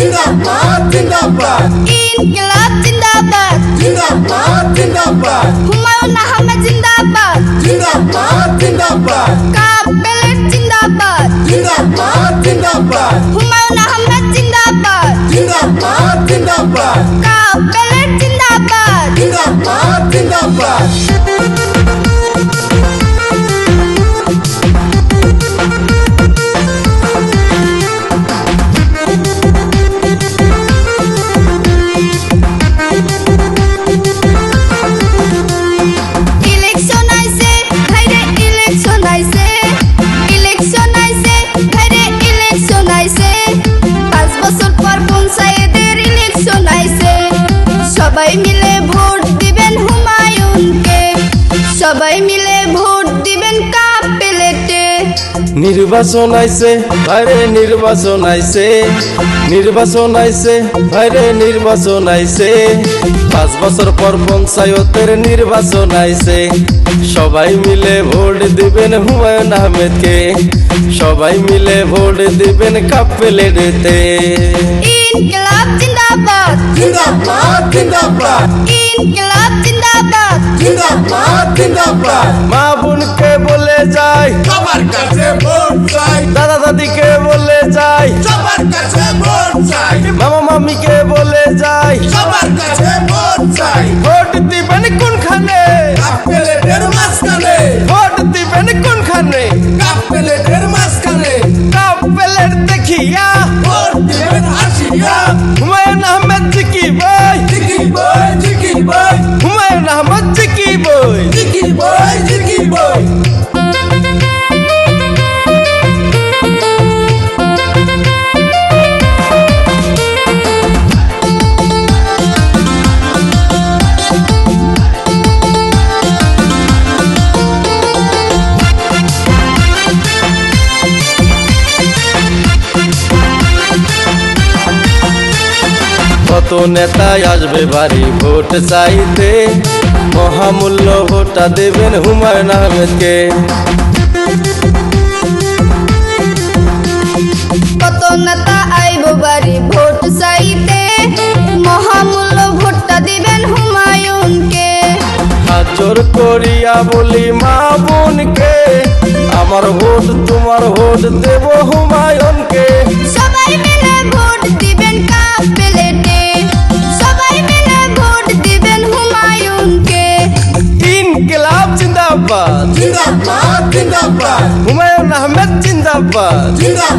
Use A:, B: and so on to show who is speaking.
A: জিন্দাবাদ জিন্দাবাদ
B: ইনকিলাব সবাই মিলে ভোট দিবেন হুমায়ুনকে। সবাই মিলে ভোট দিবেন কাপ
C: নির্বাচন আইছে ভাইরে নির্বাচন আইছে। নির্বাচন আইছে ভাইরে নির্বাচন আইছে। পাঁচ বছর পর পঞ্চায়েতের নির্বাচন আইছে। সবাই মিলে ভোট দিবেন হুমায়ুন আহমেদকে। সবাই মিলে ভোট দিবেন কাপেলেতে।
B: জিন্দাবাদ। ইনকিলাব জিন্দাবাদ।
A: জিন্দাবাদ জিন্দাবাদ।
C: মা বোনকে বলে যায়
A: সবার কাছে ভোট চাই।
C: দাদা দাদিকে বলে যায়
A: সবার কাছে ভোট চাই।
C: মামা মামিকে বলে কত নেতাই আসবে বাড়ি ভোট চাইতে। মহামূল্য ভোটটা দেবেন হুমায়ুন আহমেদকে।
B: কত নেতা আইব বাড়ি ভোট চাইতে। মহামূল্য ভোটটা দিবেন হুমায়ুনকে।
C: হাত জোর করিয়া বলি মা বোনকে আমার ভোট ஜிந்தாபாத். உமயன் அஹமத் ஜிந்தாபாத்.